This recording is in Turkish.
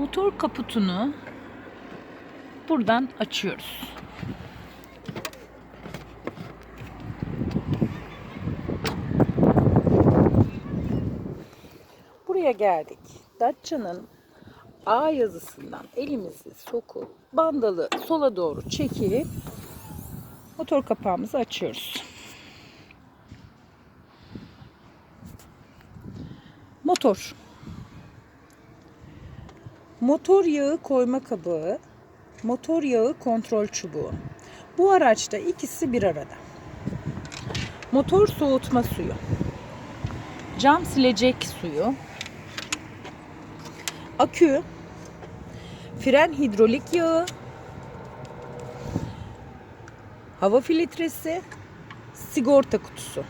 Motor kaputunu buradan açıyoruz. Buraya geldik. Datça'nın A yazısından elimizi sokup bandalı sola doğru çekip motor kapağımızı açıyoruz. Motor. Motor yağı koyma kabı, motor yağı kontrol çubuğu. Bu araçta ikisi bir arada. Motor soğutma suyu. Cam silecek suyu. Akü. Fren hidrolik yağı. Hava filtresi. Sigorta kutusu.